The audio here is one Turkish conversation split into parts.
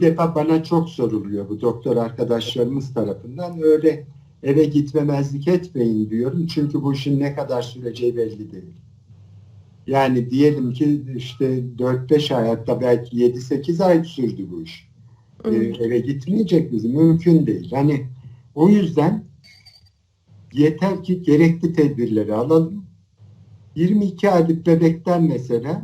bir defa bana çok soruluyor bu doktor arkadaşlarımız tarafından. Öyle eve gitmemezlik etmeyin diyorum. Çünkü bu işin ne kadar süreceği belli değil. Yani diyelim ki işte 4-5 ay hatta belki 7-8 ay sürdü bu iş. Ee, eve gitmeyecek miyiz? Mümkün değil. Hani o yüzden yeter ki gerekli tedbirleri alalım. 22 aylık bebekten mesela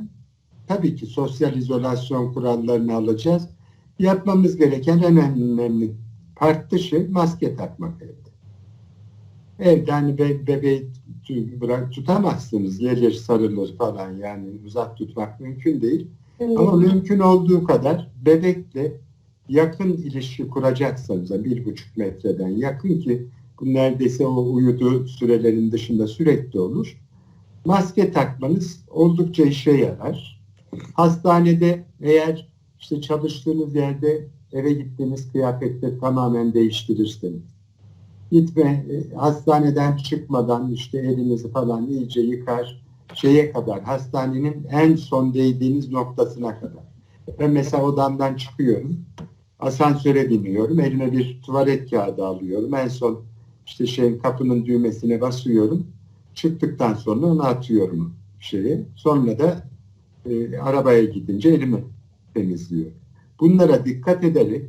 tabii ki sosyal izolasyon kurallarını alacağız. Yapmamız gereken en önemli part dışı maske takmak evde. Evde hani be, bebeği bırak, tutamazsınız. Gelir sarılır falan yani uzak tutmak mümkün değil. Ama mümkün olduğu kadar bebekle yakın ilişki kuracaksanız da bir buçuk metreden yakın ki bu neredeyse o uyuduğu sürelerin dışında sürekli olur. Maske takmanız oldukça işe yarar. Hastanede eğer işte çalıştığınız yerde eve gittiğiniz kıyafetleri tamamen değiştirirseniz gitme e, hastaneden çıkmadan işte elinizi falan iyice yıkar şeye kadar hastanenin en son değdiğiniz noktasına kadar. Ben mesela odamdan çıkıyorum. Asansöre biniyorum. Elime bir tuvalet kağıdı alıyorum. En son işte şeyin kapının düğmesine basıyorum. Çıktıktan sonra onu atıyorum şeye. Sonra da e, arabaya gidince elimi temizliyorum. Bunlara dikkat ederek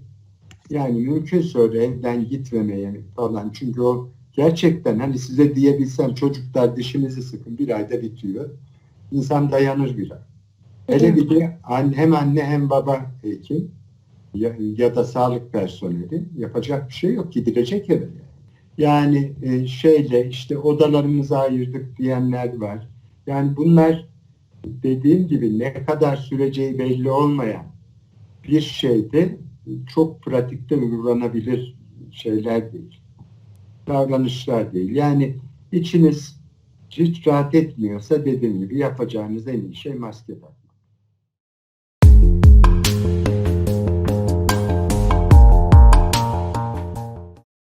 yani mümkünse evden gitmemeye falan. Çünkü o gerçekten hani size diyebilsem çocuklar dişinizi sıkın bir ayda bitiyor. İnsan dayanır bir ay. Hele bir de hem anne hem baba hekim ya, ya da sağlık personeli yapacak bir şey yok. Gidilecek eve. Yani e, şeyle işte odalarımızı ayırdık diyenler var. Yani bunlar dediğim gibi ne kadar süreceği belli olmayan bir şeyde çok pratikte uygulanabilir şeyler değil. Davranışlar değil. Yani içiniz hiç rahat etmiyorsa dediğim gibi yapacağınız en iyi şey maske takmak.